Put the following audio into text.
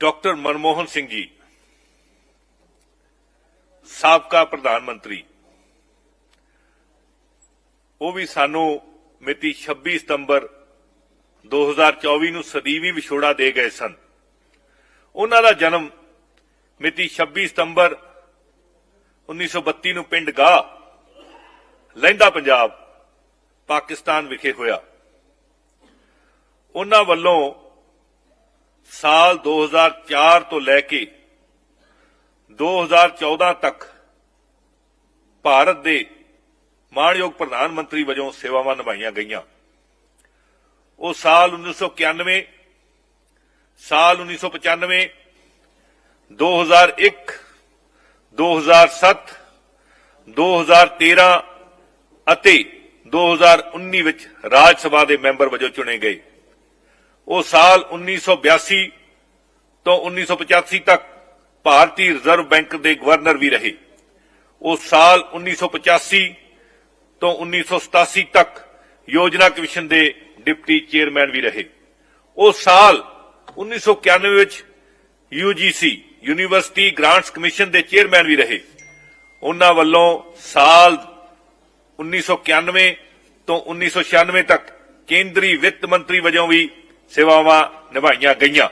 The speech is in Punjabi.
ਡਾਕਟਰ ਮਨਮੋਹਨ ਸਿੰਘ ਜੀ, ਸਾਬਕਾ ਪ੍ਰਧਾਨ ਮੰਤਰੀ। ਉਹ ਵੀ ਸਾਨੂੰ ਮਿਤੀ 26 ਸਤੰਬਰ 2024 ਨੂੰ ਸਦੀਵੀ ਵਿਛੋੜਾ ਦੇ ਗਏ ਸਨ। ਉਹਨਾਂ ਦਾ ਜਨਮ ਮਿਤੀ 26 ਸਤੰਬਰ 1932 ਨੂੰ ਪਿੰਡ ਗਾਹ, ਲਹਿੰਦਾ ਪੰਜਾਬ, ਪਾਕਿਸਤਾਨ ਵਿਖੇ ਹੋਇਆ। ਉਹਨਾਂ ਵੱਲੋਂ ਸਾਲ 2004 ਤੋਂ ਲੈ ਕੇ 2014 ਤੱਕ ਭਾਰਤ ਦੇ ਮਾਣਯੋਗ ਪ੍ਰਧਾਨ ਮੰਤਰੀ ਵਜੋਂ ਸੇਵਾਵਾਂ ਨਿਭਾਈਆਂ ਗਈਆਂ। ਉਹ ਸਾਲ 1991 ਸਾਲ 1995 2001 2007 2013 ਅਤੇ 2019 ਵਿੱਚ ਰਾਜ ਸਭਾ ਦੇ ਮੈਂਬਰ ਵਜੋਂ ਚੁਣੇ ਗਏ। ਉਹ ਸਾਲ 1982 ਤੋਂ 1985 ਤੱਕ ਭਾਰਤੀ ਰਿਜ਼ਰਵ ਬੈਂਕ ਦੇ ਗਵਰਨਰ ਵੀ ਰਹੇ। ਉਹ ਸਾਲ 1985 ਤੋਂ 1987 ਤੱਕ ਯੋਜਨਾ ਕਮਿਸ਼ਨ ਦੇ ਡਿਪਟੀ ਚੇਅਰਮੈਨ ਵੀ ਰਹੇ। ਉਹ ਸਾਲ 1991 ਵਿੱਚ UGC ਯੂਨੀਵਰਸਿਟੀ ਗ੍ਰਾਂਟਸ ਕਮਿਸ਼ਨ ਦੇ ਚੇਅਰਮੈਨ ਵੀ ਰਹੇ। ਉਹਨਾਂ ਵੱਲੋਂ ਸਾਲ 1991 ਤੋਂ 1996 ਤੱਕ ਕੇਂਦਰੀ ਵਿੱਤ ਮੰਤਰੀ ਵਜੋਂ ਵੀ ਸੇਵਾਵਾਂ ਨਿਭਾਈਆਂ ਗਈਆਂ